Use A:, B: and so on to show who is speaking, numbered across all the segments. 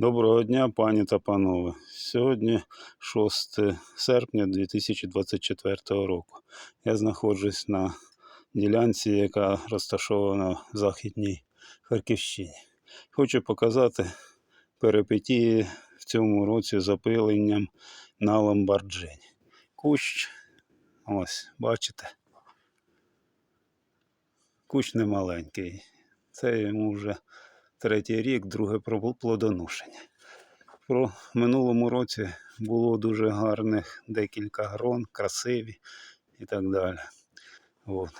A: Доброго дня, пані та панове. Сьогодні 6 серпня 2024 року. Я знаходжусь на ділянці, яка розташована в Західній Харківщині. Хочу показати перипетії в цьому році з запиленням на Ламбарджині. Кущ, ось, бачите, кущ немаленький. Це йому вже третій рік, друге плодоношення. Про минулому році було дуже гарних декілька грон, красиві і так далі. От.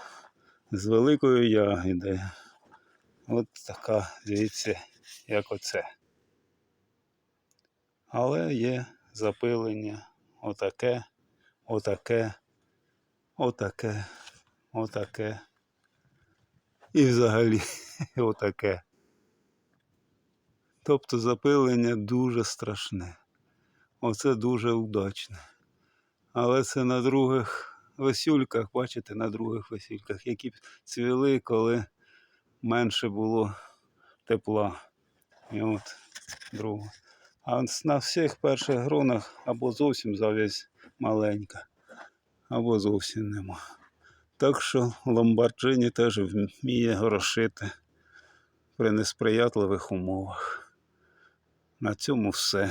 A: З великою ягідою. От така, дивіться, як оце. Але є запилення отаке, отаке, отаке, отаке. І взагалі отаке. Тобто запилення дуже страшне. Оце дуже удачне. Але це на других весюльках, бачите, на других весюльках, які цвіли, коли менше було тепла. І от друге. А на всіх перших гронах або зовсім зав'язь маленька, або зовсім нема. Так що Ломбарджині теж вміє горошити при несприятливих умовах. На цьому все.